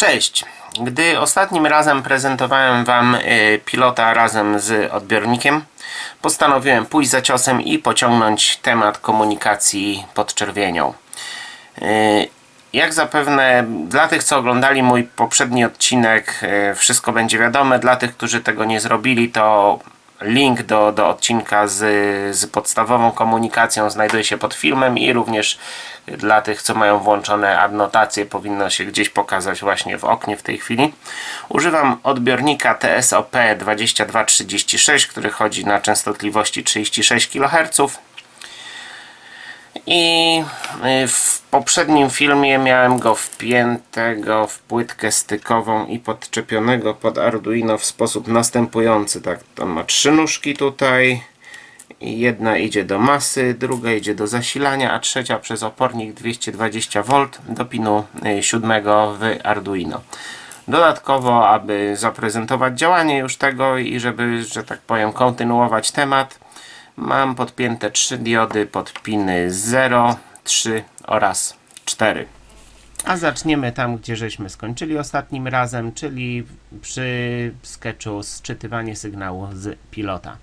Cześć! Gdy ostatnim razem prezentowałem Wam y, pilota razem z odbiornikiem, postanowiłem pójść za ciosem i pociągnąć temat komunikacji pod czerwienią. Y, Jak zapewne dla tych, co oglądali mój poprzedni odcinek, y, wszystko będzie wiadome. Dla tych, którzy tego nie zrobili, to link do, do odcinka z, z podstawową komunikacją znajduje się pod filmem i również dla tych, co mają włączone adnotacje, powinno się gdzieś pokazać właśnie w oknie w tej chwili. Używam odbiornika TSOP 2236, który chodzi na częstotliwości 36 kHz. I y, w poprzednim filmie miałem go wpiętego w płytkę stykową i podczepionego pod Arduino w sposób następujący. Tak, on ma trzy nóżki tutaj. Jedna idzie do masy, druga idzie do zasilania, a trzecia przez opornik 220V do pinu y, siódmego w Arduino. Dodatkowo, aby zaprezentować działanie już tego i żeby, że tak powiem, kontynuować temat, mam podpięte trzy diody pod piny 0, 3 oraz 4. A zaczniemy tam, gdzie żeśmy skończyli ostatnim razem, czyli przy sketchu sczytywanie sygnału z pilota.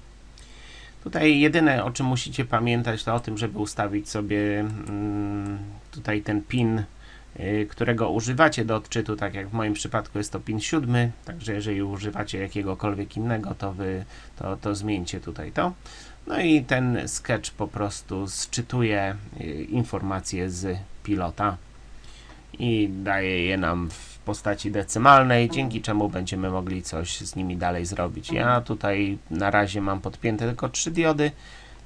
Tutaj jedyne o czym musicie pamiętać to o tym, żeby ustawić sobie mm, tutaj ten pin, którego używacie do odczytu, tak jak w moim przypadku jest to pin 7, także jeżeli używacie jakiegokolwiek innego, to wy to, to zmieńcie tutaj to. No i ten sketch po prostu sczytuje y, informacje z pilota i daje je nam w postaci decymalnej, dzięki czemu będziemy mogli coś z nimi dalej zrobić. Ja tutaj na razie mam podpięte tylko trzy diody,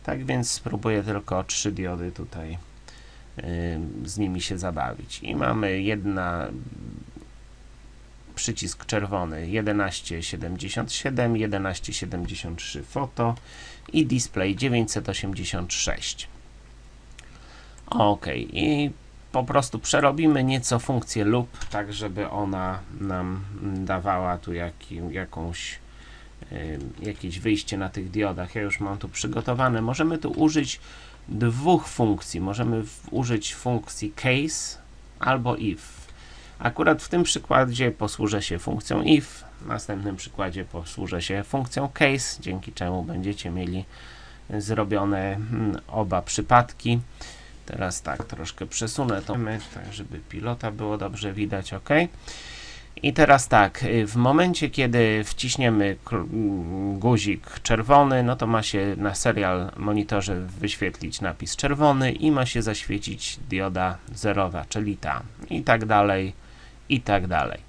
tak więc spróbuję tylko trzy diody tutaj y, z nimi się zabawić. I mamy jedna przycisk czerwony 1177, 1173 foto i display 986. Ok, i po prostu przerobimy nieco funkcję lub, tak żeby ona nam dawała tu jaki, jakąś y, jakieś wyjście na tych diodach. Ja już mam tu przygotowane. Możemy tu użyć dwóch funkcji. Możemy użyć funkcji case albo if. Akurat w tym przykładzie posłużę się funkcją if, w następnym przykładzie posłużę się funkcją case, dzięki czemu będziecie mieli zrobione mm, oba przypadki. Teraz tak, troszkę przesunę to, tak żeby pilota było dobrze widać, ok. I teraz tak, y, w momencie kiedy wciśniemy mm, guzik czerwony, no to ma się na serial monitorze wyświetlić napis czerwony i ma się zaświecić dioda zerowa, czyli ta i tak dalej, i tak dalej.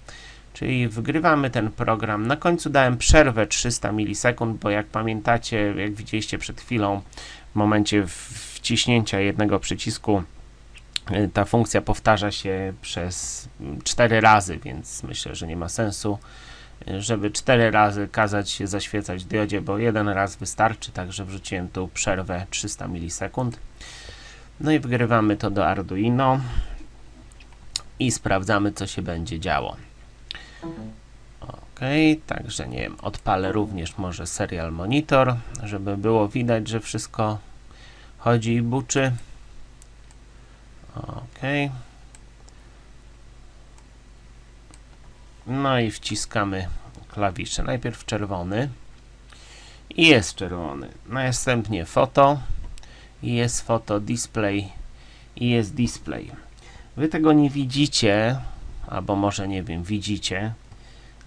Czyli wgrywamy ten program. Na końcu dałem przerwę 300 milisekund, bo jak pamiętacie, jak widzieliście przed chwilą, w momencie wciśnięcia jednego przycisku ta funkcja powtarza się przez 4 razy, więc myślę, że nie ma sensu, y, żeby 4 razy kazać się zaświecać diodzie, bo jeden raz wystarczy, także wrzuciłem tu przerwę 300 milisekund. No i wgrywamy to do Arduino i sprawdzamy, co się będzie działo. Ok, także nie wiem, odpalę również może serial monitor, żeby było widać, że wszystko chodzi i buczy. Ok. No i wciskamy klawisze. Najpierw czerwony. I jest czerwony. Następnie foto. I jest foto display. I jest display. Wy tego nie widzicie, albo może nie wiem, widzicie,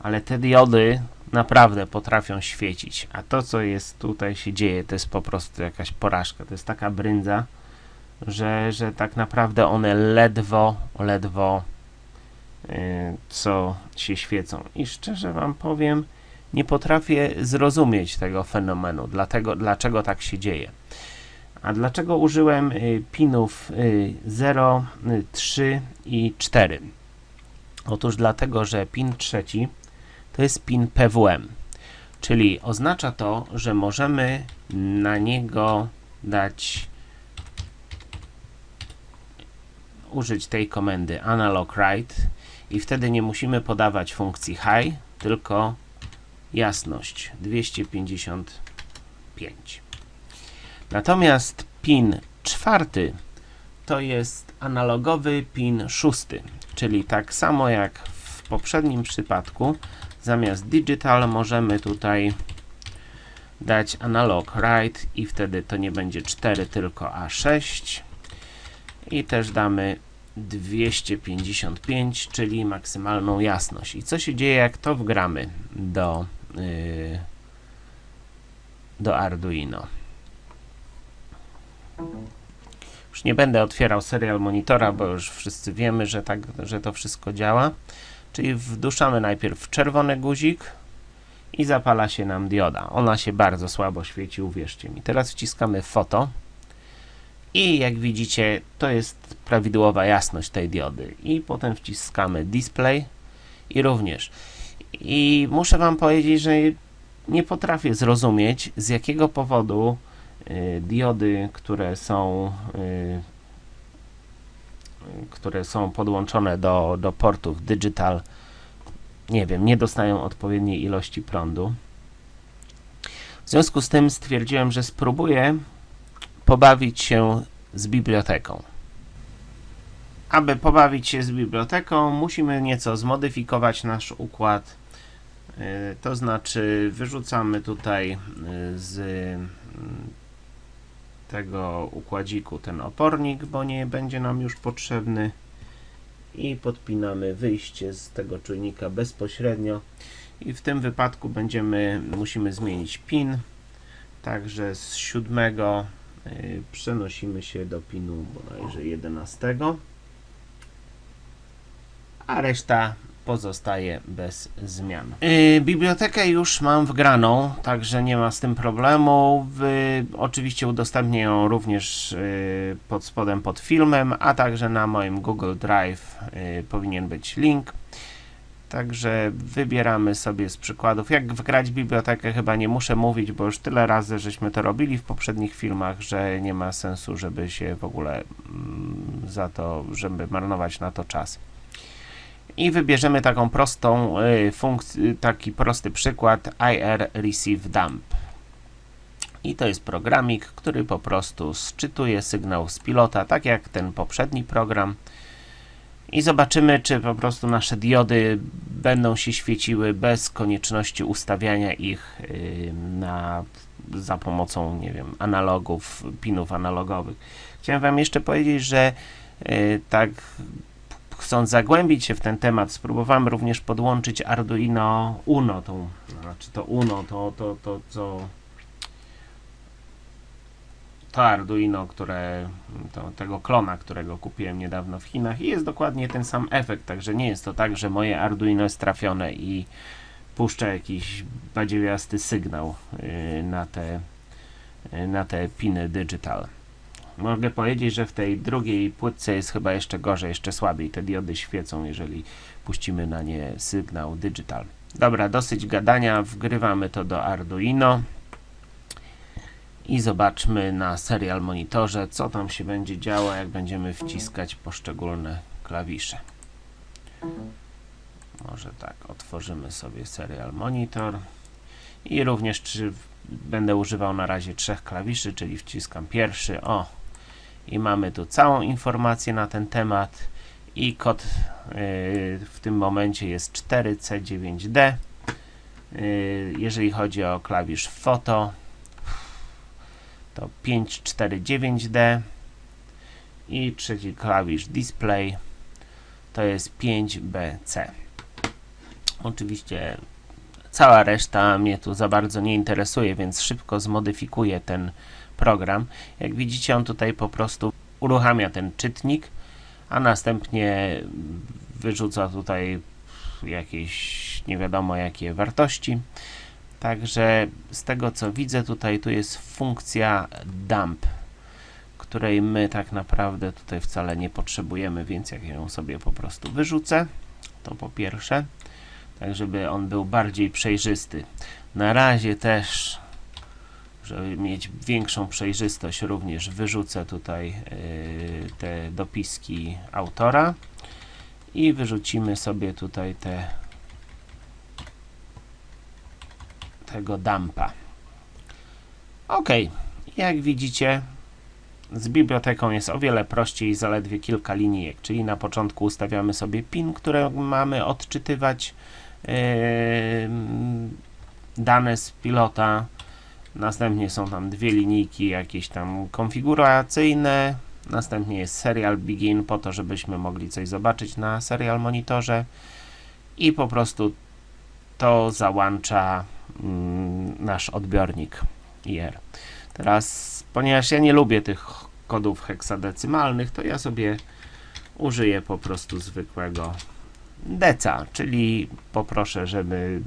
ale te diody naprawdę potrafią świecić. A to, co jest tutaj się dzieje, to jest po prostu jakaś porażka. To jest taka brędza, że, że tak naprawdę one ledwo, ledwo yy, co się świecą. I szczerze Wam powiem, nie potrafię zrozumieć tego fenomenu, dlatego, dlaczego tak się dzieje. A dlaczego użyłem y, pinów y, 0, y, 3 i 4? Otóż dlatego, że pin trzeci to jest pin PWM, czyli oznacza to, że możemy na niego dać użyć tej komendy analog write i wtedy nie musimy podawać funkcji high, tylko jasność 255. Natomiast pin czwarty to jest analogowy pin szósty, czyli tak samo jak w poprzednim przypadku zamiast digital możemy tutaj dać analog write i wtedy to nie będzie 4 tylko A6 i też damy 255 czyli maksymalną jasność i co się dzieje jak to wgramy do yy, do Arduino już nie będę otwierał serial monitora, bo już wszyscy wiemy, że, tak, że to wszystko działa. Czyli wduszamy najpierw czerwony guzik i zapala się nam dioda. Ona się bardzo słabo świeci, uwierzcie mi. Teraz wciskamy foto i jak widzicie, to jest prawidłowa jasność tej diody. I potem wciskamy display i również. I muszę Wam powiedzieć, że nie potrafię zrozumieć, z jakiego powodu y, diody, które są y, które są podłączone do, do portów digital, nie wiem, nie dostają odpowiedniej ilości prądu. W związku z tym stwierdziłem, że spróbuję pobawić się z biblioteką. Aby pobawić się z biblioteką, musimy nieco zmodyfikować nasz układ. Yy, To znaczy, wyrzucamy tutaj yy, z mm, tego układziku ten opornik, bo nie będzie nam już potrzebny i podpinamy wyjście z tego czujnika bezpośrednio i w tym wypadku będziemy musimy zmienić pin także z siódmego y, przenosimy się do pinu bodajże 11 a reszta pozostaje bez zmian. Yy, bibliotekę już mam wgraną, także nie ma z tym problemu. Wy, oczywiście udostępnię ją również yy, pod spodem pod filmem, a także na moim Google Drive yy, powinien być link. Także wybieramy sobie z przykładów. Jak wgrać bibliotekę chyba nie muszę mówić, bo już tyle razy żeśmy to robili w poprzednich filmach, że nie ma sensu, żeby się w ogóle mm, za to, żeby marnować na to czas i wybierzemy taką prostą y, funkcję, taki prosty przykład IR Receive Dump. I to jest programik, który po prostu sczytuje sygnał z pilota, tak jak ten poprzedni program. I zobaczymy, czy po prostu nasze diody będą się świeciły bez konieczności ustawiania ich y, na, za pomocą, nie wiem, analogów, pinów analogowych. Chciałem Wam jeszcze powiedzieć, że y, tak chcąc zagłębić się w ten temat, spróbowałem również podłączyć Arduino Uno, tą, znaczy to Uno, to, to, to co to Arduino, które, to, tego klona, którego kupiłem niedawno w Chinach i jest dokładnie ten sam efekt, także nie jest to tak, że moje Arduino jest trafione i puszcza jakiś badziewiasty sygnał yy, na te, yy, na te piny digital. Mogę powiedzieć, że w tej drugiej płytce jest chyba jeszcze gorzej, jeszcze słabiej. Te diody świecą, jeżeli puścimy na nie sygnał digital. Dobra, dosyć gadania. Wgrywamy to do Arduino. I zobaczmy na serial monitorze, co tam się będzie działo, jak będziemy wciskać poszczególne klawisze. Może tak, otworzymy sobie serial monitor. I również czy będę używał na razie trzech klawiszy, czyli wciskam pierwszy. O, i mamy tu całą informację na ten temat i kod yy, w tym momencie jest 4C9D yy, jeżeli chodzi o klawisz foto to 549D i trzeci klawisz display to jest 5BC oczywiście cała reszta mnie tu za bardzo nie interesuje, więc szybko zmodyfikuję ten program. Jak widzicie, on tutaj po prostu uruchamia ten czytnik, a następnie wyrzuca tutaj jakieś nie wiadomo jakie wartości. Także z tego co widzę tutaj tu jest funkcja dump, której my tak naprawdę tutaj wcale nie potrzebujemy, więc jak ją sobie po prostu wyrzucę, to po pierwsze, tak żeby on był bardziej przejrzysty. Na razie też żeby mieć większą przejrzystość również wyrzucę tutaj yy, te dopiski autora i wyrzucimy sobie tutaj te tego dumpa ok, jak widzicie z biblioteką jest o wiele prościej, zaledwie kilka linijek, czyli na początku ustawiamy sobie PIN, które mamy odczytywać yy, dane z pilota. Następnie są tam dwie linijki jakieś tam konfiguracyjne. Następnie jest serial begin po to, żebyśmy mogli coś zobaczyć na serial monitorze i po prostu to załącza nasz odbiornik IR. Teraz, ponieważ ja nie lubię tych kodów heksadecymalnych, to ja sobie użyję po prostu zwykłego deca, czyli poproszę, żeby,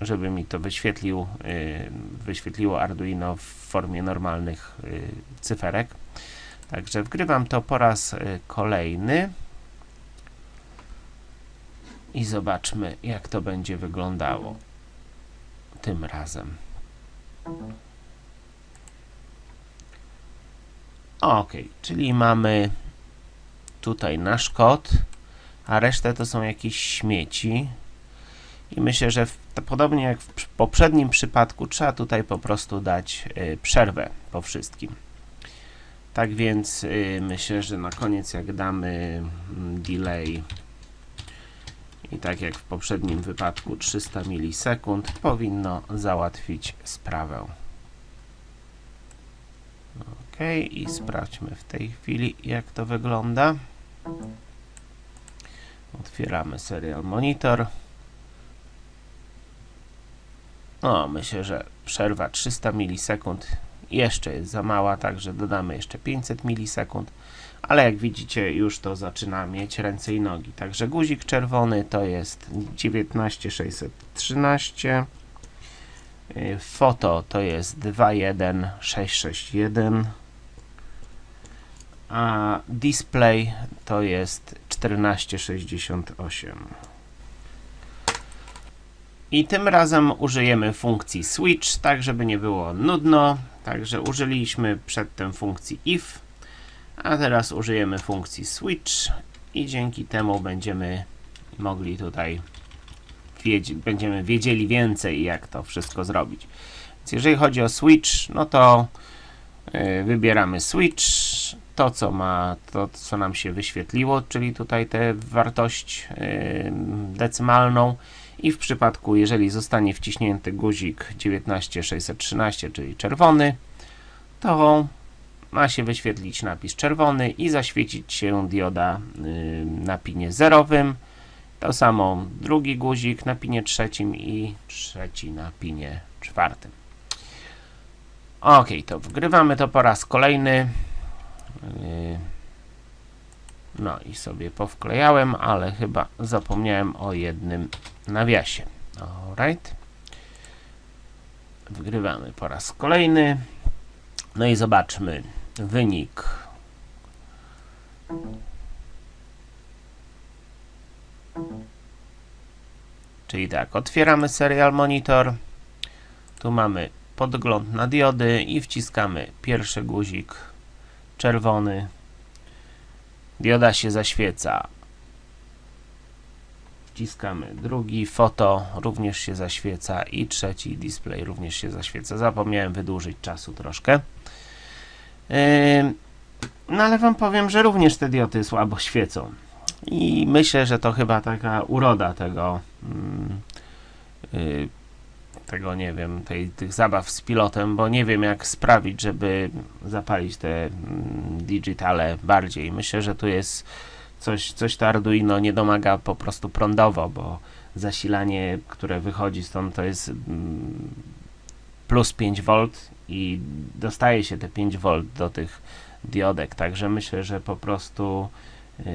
żeby mi to wyświetlił, y, wyświetliło Arduino w formie normalnych y, cyferek. Także wgrywam to po raz y, kolejny i zobaczmy, jak to będzie wyglądało tym razem. Ok, czyli mamy tutaj nasz kod, a resztę to są jakieś śmieci. I myślę, że w, podobnie jak w poprzednim przypadku, trzeba tutaj po prostu dać y, przerwę po wszystkim. Tak więc y, myślę, że na koniec jak damy mm, delay i tak jak w poprzednim wypadku 300 milisekund powinno załatwić sprawę. Ok, i sprawdźmy w tej chwili jak to wygląda. Otwieramy serial monitor. No, myślę, że przerwa 300 milisekund jeszcze jest za mała, także dodamy jeszcze 500 milisekund, ale jak widzicie już to zaczyna mieć ręce i nogi. Także guzik czerwony to jest 19613. Y, Foto to jest 21661. A display to jest 1468. I tym razem użyjemy funkcji switch, tak żeby nie było nudno. Także użyliśmy przedtem funkcji if, a teraz użyjemy funkcji switch i dzięki temu będziemy mogli tutaj będziemy wiedzieli więcej jak to wszystko zrobić. Więc jeżeli chodzi o switch, no to yy, wybieramy switch, to co ma, to co nam się wyświetliło, czyli tutaj tę wartość yy, decymalną i w przypadku, jeżeli zostanie wciśnięty guzik 19613, czyli czerwony, to ma się wyświetlić napis czerwony i zaświecić się dioda yy, na pinie zerowym. To samo drugi guzik na pinie trzecim i trzeci na pinie czwartym. Ok, to wgrywamy to po raz kolejny. Yy, No i sobie powklejałem, ale chyba zapomniałem o jednym nawiasie. Alright. Wgrywamy po raz kolejny. No i zobaczmy wynik. Czyli tak, otwieramy serial monitor. Tu mamy podgląd na diody i wciskamy pierwszy guzik czerwony. Dioda się zaświeca. Wciskamy drugi, foto również się zaświeca i trzeci display również się zaświeca. Zapomniałem wydłużyć czasu troszkę. No ale wam powiem, że również te diody słabo świecą. I myślę, że to chyba taka uroda tego, mm, yy, tego nie wiem, tej, tych zabaw z pilotem, bo nie wiem jak sprawić, żeby zapalić te mm, digitale bardziej. Myślę, że tu jest coś, coś to Arduino nie domaga po prostu prądowo, bo zasilanie, które wychodzi stąd to jest mm, plus 5V i dostaje się te 5V do tych diodek, także myślę, że po prostu ym,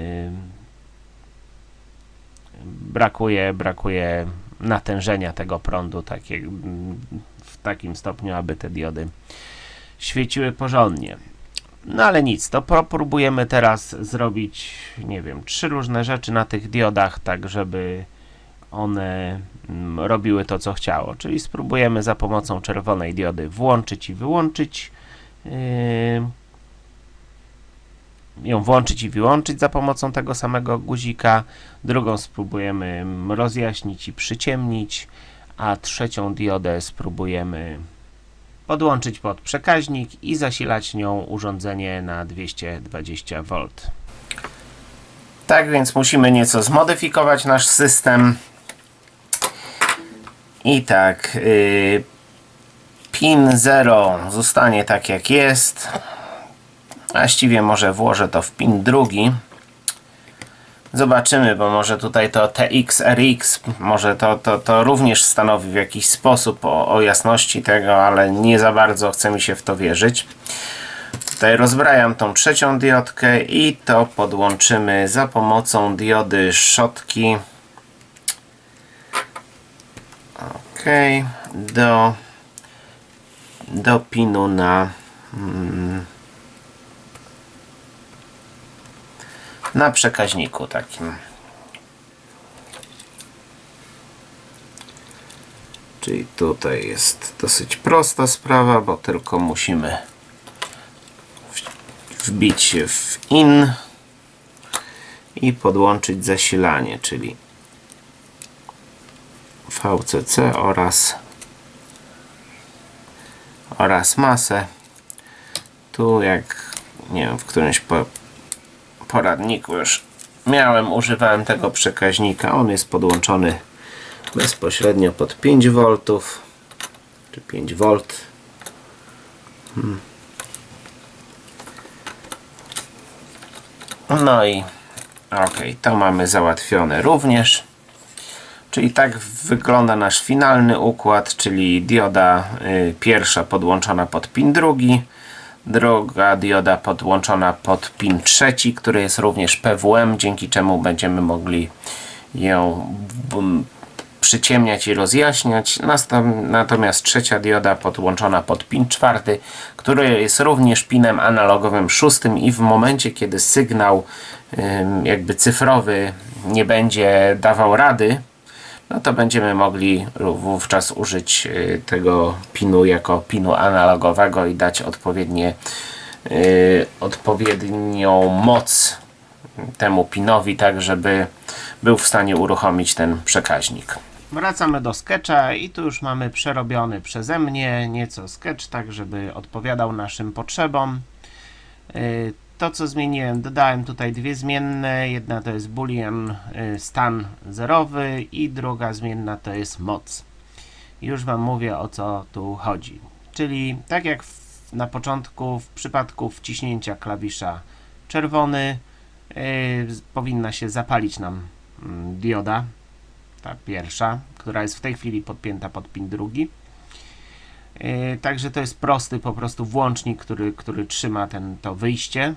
brakuje, brakuje natężenia tego prądu takie, w takim stopniu, aby te diody świeciły porządnie. No ale nic, to próbujemy teraz zrobić, nie wiem, trzy różne rzeczy na tych diodach, tak żeby one mm, robiły to, co chciało. Czyli spróbujemy za pomocą czerwonej diody włączyć i wyłączyć yy, ją włączyć i wyłączyć za pomocą tego samego guzika. Drugą spróbujemy mm, rozjaśnić i przyciemnić, a trzecią diodę spróbujemy podłączyć pod przekaźnik i zasilać nią urządzenie na 220V. Tak więc musimy nieco zmodyfikować nasz system. I tak, yy, pin 0 zostanie tak jak jest. Właściwie może włożę to w pin drugi. Zobaczymy, bo może tutaj to TX, RX, może to, to, to również stanowi w jakiś sposób o, o jasności tego, ale nie za bardzo chce mi się w to wierzyć. Tutaj rozbrajam tą trzecią diodkę i to podłączymy za pomocą diody szotki. Ok, do, do pinu na mm, na przekaźniku takim. Czyli tutaj jest dosyć prosta sprawa, bo tylko musimy wbić się w in i podłączyć zasilanie, czyli VCC oraz oraz masę. Tu jak nie wiem, w którymś po, poradniku już miałem, używałem tego przekaźnika. On jest podłączony bezpośrednio pod 5 V czy 5 V. No i ok, to mamy załatwione również. Czyli tak wygląda nasz finalny układ, czyli dioda y, pierwsza podłączona pod pin drugi, druga dioda podłączona pod pin trzeci, który jest również PWM, dzięki czemu będziemy mogli ją przyciemniać i rozjaśniać. Natomiast trzecia dioda podłączona pod pin czwarty, który jest również pinem analogowym szóstym i w momencie, kiedy sygnał jakby cyfrowy nie będzie dawał rady, no to będziemy mogli wówczas użyć y, tego pinu jako pinu analogowego i dać odpowiednie, y, odpowiednią moc temu pinowi, tak żeby był w stanie uruchomić ten przekaźnik. Wracamy do sketcha i tu już mamy przerobiony przeze mnie nieco sketch, tak żeby odpowiadał naszym potrzebom. Y, To co zmieniłem, dodałem tutaj dwie zmienne. Jedna to jest boolean y, stan zerowy i druga zmienna to jest moc. Już Wam mówię o co tu chodzi. Czyli tak jak w, na początku w przypadku wciśnięcia klawisza czerwony y, z- powinna się zapalić nam mm, dioda, ta pierwsza, która jest w tej chwili podpięta pod pin drugi. Yy, Także to jest prosty po prostu włącznik, który, który trzyma ten, to wyjście.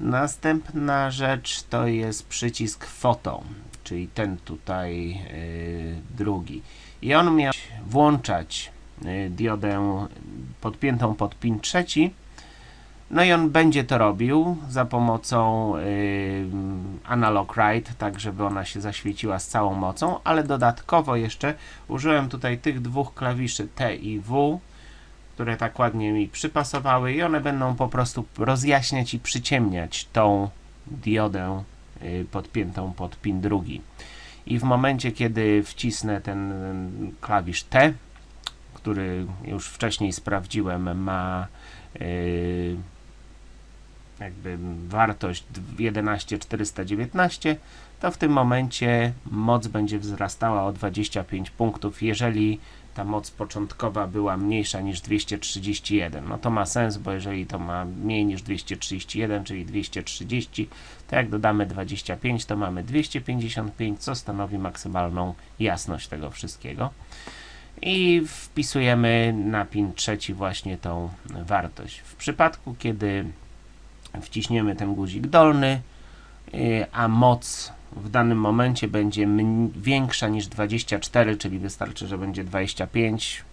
Następna rzecz to jest przycisk foto, czyli ten tutaj yy, drugi. I on miał włączać yy, diodę podpiętą pod pin trzeci. No i on będzie to robił za pomocą yy, analog write, tak żeby ona się zaświeciła z całą mocą, ale dodatkowo jeszcze użyłem tutaj tych dwóch klawiszy T i W, które tak ładnie mi przypasowały i one będą po prostu rozjaśniać i przyciemniać tą diodę y, podpiętą pod pin drugi. I w momencie, kiedy wcisnę ten klawisz T, który już wcześniej sprawdziłem, ma y, jakby wartość 11419, to w tym momencie moc będzie wzrastała o 25 punktów, jeżeli ta moc początkowa była mniejsza niż 231. No to ma sens, bo jeżeli to ma mniej niż 231, czyli 230, to jak dodamy 25, to mamy 255, co stanowi maksymalną jasność tego wszystkiego. I wpisujemy na pin trzeci właśnie tą wartość. W przypadku, kiedy wciśniemy ten guzik dolny, y, a moc w danym momencie będzie większa niż 24, czyli wystarczy, że będzie 25,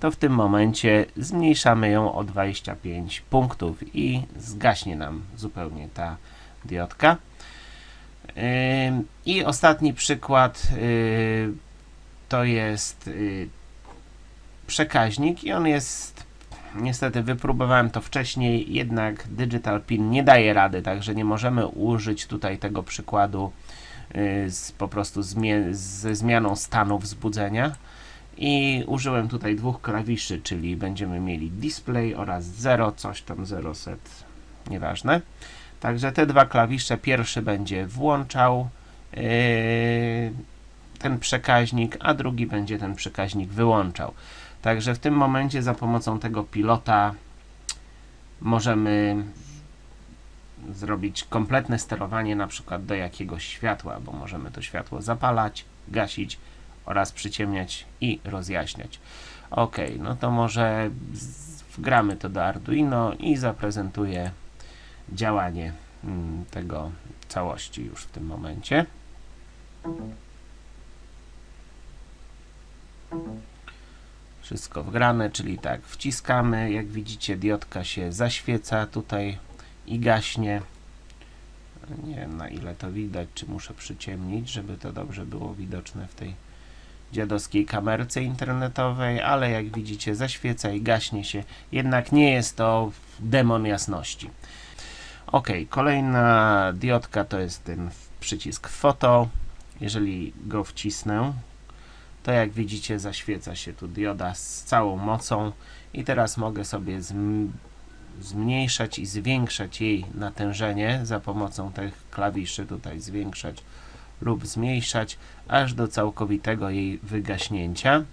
to w tym momencie zmniejszamy ją o 25 punktów i zgaśnie nam zupełnie ta diodka. Ym, I ostatni przykład y, to jest y, przekaźnik i on jest niestety wypróbowałem to wcześniej, jednak Digital Pin nie daje rady, także nie możemy użyć tutaj tego przykładu y, z, po prostu ze zmianą stanu wzbudzenia I użyłem tutaj dwóch klawiszy, czyli będziemy mieli display oraz 0, coś tam 0 set, nieważne. Także te dwa klawisze, pierwszy będzie włączał yy, ten przekaźnik, a drugi będzie ten przekaźnik wyłączał. Także w tym momencie za pomocą tego pilota możemy zrobić kompletne sterowanie na przykład do jakiegoś światła, bo możemy to światło zapalać, gasić oraz przyciemniać i rozjaśniać. Ok, no to może wgramy to do Arduino i zaprezentuję działanie mm, tego całości już w tym momencie. Wszystko wgrane, czyli tak, wciskamy, jak widzicie diodka się zaświeca tutaj i gaśnie. Nie wiem na ile to widać, czy muszę przyciemnić, żeby to dobrze było widoczne w tej dziadowskiej kamerce internetowej, ale jak widzicie zaświeca i gaśnie się, jednak nie jest to demon jasności. Ok, kolejna diodka to jest ten przycisk foto. Jeżeli go wcisnę, to jak widzicie zaświeca się tu dioda z całą mocą i teraz mogę sobie zm zmniejszać i zwiększać jej natężenie za pomocą tych klawiszy tutaj zwiększać lub zmniejszać aż do całkowitego jej wygaśnięcia.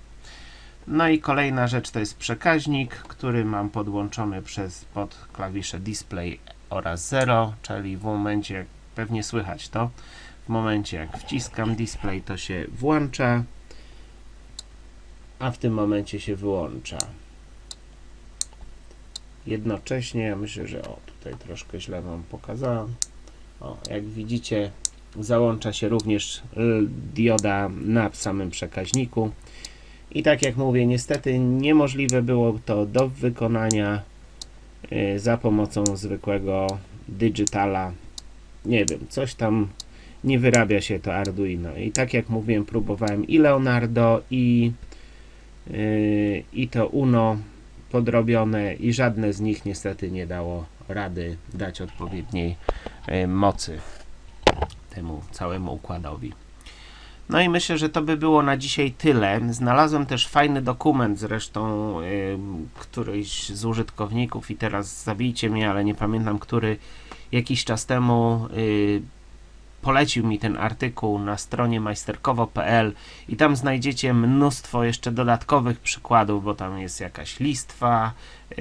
No i kolejna rzecz to jest przekaźnik, który mam podłączony przez pod klawisze display oraz 0, czyli w momencie, jak pewnie słychać to, w momencie jak wciskam display to się włącza, a w tym momencie się wyłącza. Jednocześnie, ja myślę, że o tutaj troszkę źle Wam pokazałem. O, jak widzicie, załącza się również dioda na samym przekaźniku. I tak jak mówię, niestety niemożliwe było to do wykonania y, za pomocą zwykłego digitala. Nie wiem, coś tam nie wyrabia się to Arduino. I tak jak mówiłem, próbowałem i Leonardo, i, i to Uno podrobione, i żadne z nich niestety nie dało rady dać odpowiedniej yy, mocy temu całemu układowi. No i myślę, że to by było na dzisiaj tyle. Znalazłem też fajny dokument, zresztą yy, któryś z użytkowników i teraz zabijcie mnie, ale nie pamiętam, który jakiś czas temu yy, polecił mi ten artykuł na stronie majsterkowo.pl i tam znajdziecie mnóstwo jeszcze dodatkowych przykładów, bo tam jest jakaś listwa yy,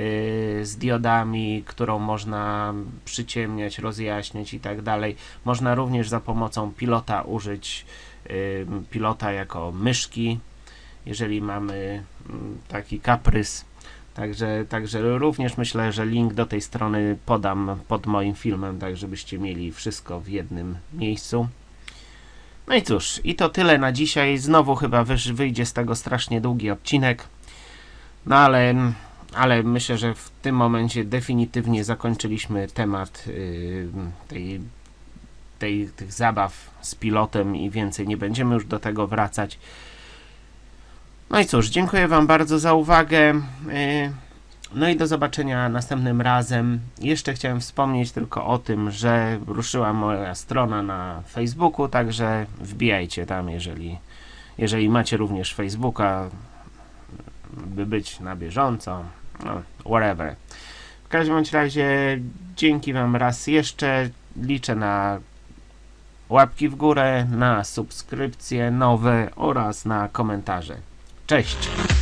z diodami, którą można przyciemniać, rozjaśniać i tak dalej. Można również za pomocą pilota użyć yy, pilota jako myszki, jeżeli mamy mm, taki kaprys. Także, także również myślę, że link do tej strony podam pod moim filmem, tak żebyście mieli wszystko w jednym miejscu. No i cóż, i to tyle na dzisiaj. Znowu chyba wyjdzie z tego strasznie długi odcinek. No ale, ale myślę, że w tym momencie definitywnie zakończyliśmy temat yy, tej, tej, tych zabaw z pilotem i więcej nie będziemy już do tego wracać. No i cóż, dziękuję Wam bardzo za uwagę. Yy, No i do zobaczenia następnym razem. Jeszcze chciałem wspomnieć tylko o tym, że ruszyła moja strona na Facebooku, także wbijajcie tam, jeżeli, jeżeli macie również Facebooka, by być na bieżąco. No, whatever. W każdym razie dzięki Wam raz jeszcze. Liczę na łapki w górę, na subskrypcje nowe oraz na komentarze. Cześć!